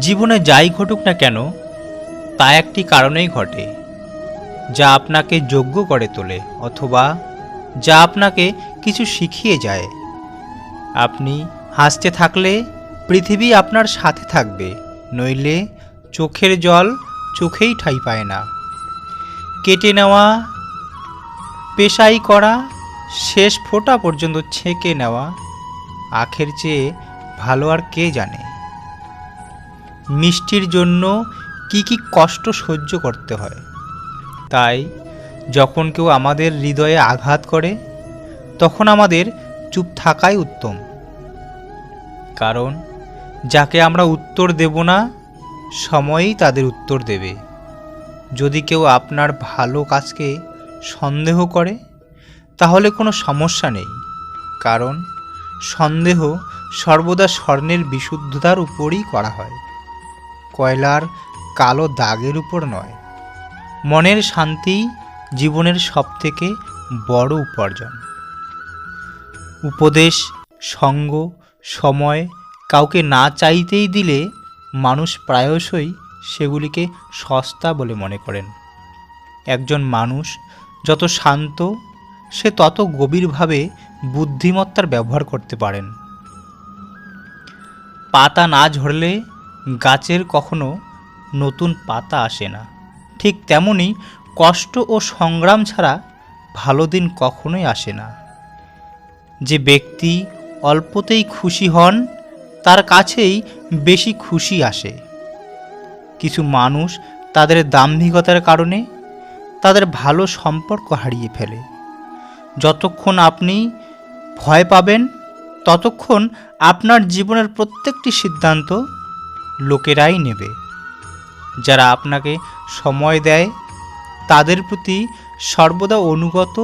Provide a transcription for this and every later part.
জীবনে যাই ঘটুক না কেন, তা একটি কারণেই ঘটে, যা আপনাকে যোগ্য করে তোলে অথবা যা আপনাকে কিছু শিখিয়ে যায়। আপনি হাসতে থাকলে পৃথিবী আপনার সাথে থাকবে, নইলে চোখের জল চোখেই ঠাই পায় না। কেটে নেওয়া, পেশাই করা, শেষ ফোঁটা পর্যন্ত ছেঁকে নেওয়া, আখের চেয়ে ভালো আর কে জানে? মিষ্টির জন্য কি কি কষ্ট সহ্য করতে হয়? তাই, যখন কেউ আমাদের হৃদয়ে আঘাত করে, তখন আমাদের চুপ থাকাই উত্তম। কারণ, যাকে আমরা উত্তর দেব না, সময়ই তাদের উত্তর দেবে। যদি কেউ আপনার ভালো কাজকে সন্দেহ করে, তাহলে কোনো সমস্যা নেই। কারণ, সন্দেহ সর্বদা স্বর্ণের বিশুদ্ধতার উপরই করা হয়। কয়লার কালো দাগের উপর নয়। মনের শান্তি জীবনের সবথেকে বড় উপার্জন। উপদেশ, সঙ্গ, সময় কাউকে না চাইতেই দিলে মানুষ প্রায়শই সেগুলিকে সস্তা বলে মনে করেন। একজন মানুষ যত শান্ত, সে তত গভীরভাবে বুদ্ধিমত্তার ব্যবহার করতে পারেন। পাতা না ঝরলে গাছের কখনো নতুন পাতা আসে না। ঠিক তেমনি কষ্ট ও সংগ্রাম ছাড়া ভালো দিন কখনোই আসে না। যে ব্যক্তি অল্পতেই খুশি হন, তার কাছেই বেশি খুশি আসে। কিছু মানুষ তাদের দাম্ভিকতার কারণে তাদের ভালো সম্পর্ক হারিয়ে ফেলে। যতক্ষণ আপনি ভয় পাবেন, ততক্ষণ আপনার জীবনের প্রত্যেকটি সিদ্ধান্ত লোকেরাই নেবে। যারা আপনাকে সময় দেয়, তাদের প্রতি সর্বদা অনুগত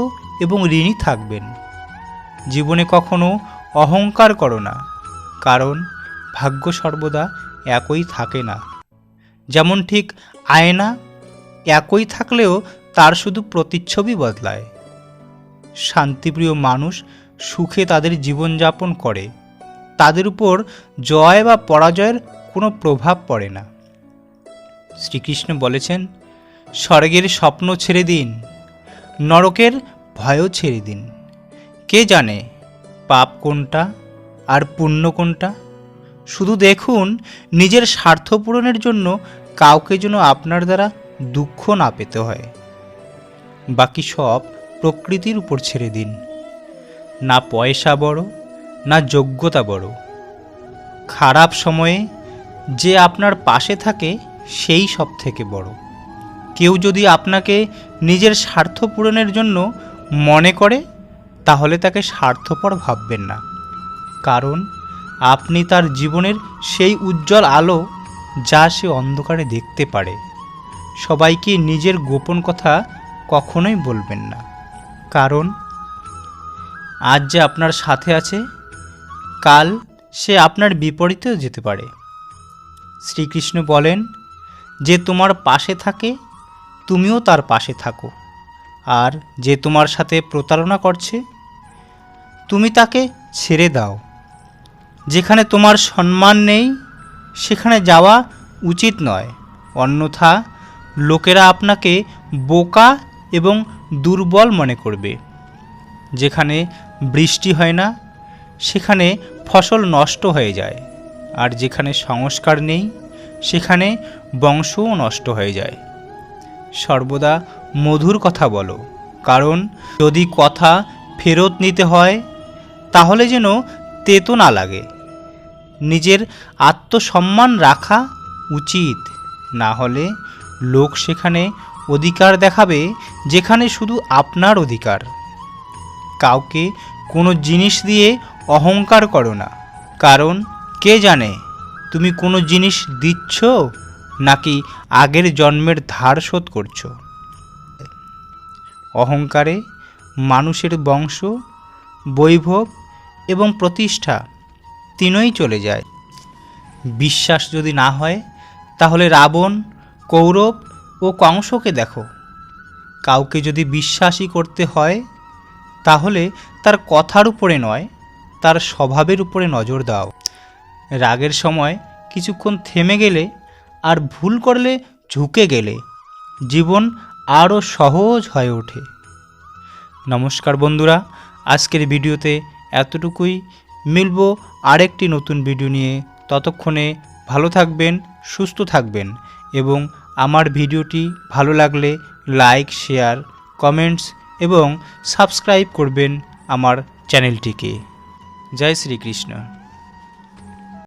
এবং ঋণী থাকবেন। জীবনে কখনো অহংকার করো না, কারণ ভাগ্য সর্বদা একই থাকে না। যেমন ঠিক আয়না একই থাকলেও তার শুধু প্রতিচ্ছবি বদলায়। শান্তিপ্রিয় মানুষ সুখে তাদের জীবনযাপন করে। তাদের উপর জয় বা পরাজয়ের কোনো প্রভাব পড়ে না। শ্রীকৃষ্ণ বলেছেন, স্বর্গের স্বপ্ন ছেড়ে দিন, নরকের ভয়ও ছেড়ে দিন। কে জানে পাপ কোনটা আর পুণ্য কোনটা? শুধু দেখুন, নিজের স্বার্থ পূরণের জন্য কাউকে যেন আপনার দ্বারা দুঃখ না পেতে হয়। বাকি সব প্রকৃতির উপর ছেড়ে দিন। না পয়সা বড়, না যোগ্যতা বড়। খারাপ সময়ে যে আপনার পাশে থাকে, সেই সব থেকে বড়। কেউ যদি আপনাকে নিজের স্বার্থ পূরণের জন্য মনে করে, তাহলে তাকে স্বার্থপর ভাববেন না। কারণ, আপনি তার জীবনের সেই উজ্জ্বল আলো যা সে অন্ধকারে দেখতে পারে। সবাইকে নিজের গোপন কথা কখনোই বলবেন না। কারণ, আজ যে আপনার সাথে আছে, কাল সে আপনার বিপরীতেও যেতে পারে। শ্রীকৃষ্ণ বলেন, যে তোমার পাশে থাকে, তুমিও তার পাশে থাকো। আর যে তোমার সাথে প্রতারণা করছে, তুমি তাকে ছেড়ে দাও। যেখানে তোমার সম্মান নেই, সেখানে যাওয়া উচিত নয়। অন্যথা, লোকেরা আপনাকে বোকা এবং দুর্বল মনে করবে। যেখানে বৃষ্টি হয় না, সেখানে ফসল নষ্ট হয়ে যায়। আর যেখানে সংস্কার নেই, সেখানে বংশও নষ্ট হয়ে যায়। সর্বদা মধুর কথা বলো, কারণ যদি কথা ফেরত নিতে হয়, তাহলে যেন তেতো না লাগে। নিজের আত্মসম্মান রাখা উচিত, না হলে লোক সেখানে অধিকার দেখাবে, যেখানে শুধু আপনার অধিকার। কাউকে কোনো জিনিস দিয়ে অহংকার করো না, কারণ কে জানে, তুমি কোনো জিনিস দিচ্ছ নাকি আগের জন্মের ধার শোধ করছ? অহংকারে মানুষের বংশ, বৈভব এবং প্রতিষ্ঠা তিনই চলে যায়। বিশ্বাস যদি না হয়, তাহলে রাবণ, কৌরব ও কংসকে দেখো। কাউকে যদি বিশ্বাসই করতে হয়, তাহলে তার কথার উপরে নয়, তার স্বভাবের উপরে নজর দাও। রাগের সময় কিছুক্ষণ থেমে গেলে আর ভুল করলে ঝুঁকে গেলে জীবন আরও সহজ হয়ে ওঠে। নমস্কার বন্ধুরা, আজকের ভিডিওতে এতটুকুই। মিলব আরেকটি নতুন ভিডিও নিয়ে। ততক্ষণে ভালো থাকবেন, সুস্থ থাকবেন এবং আমার ভিডিওটি ভালো লাগলে লাইক, শেয়ার, কমেন্টস এবং সাবস্ক্রাইব করবেন আমার চ্যানেলটিকে। জয় শ্রীকৃষ্ণ।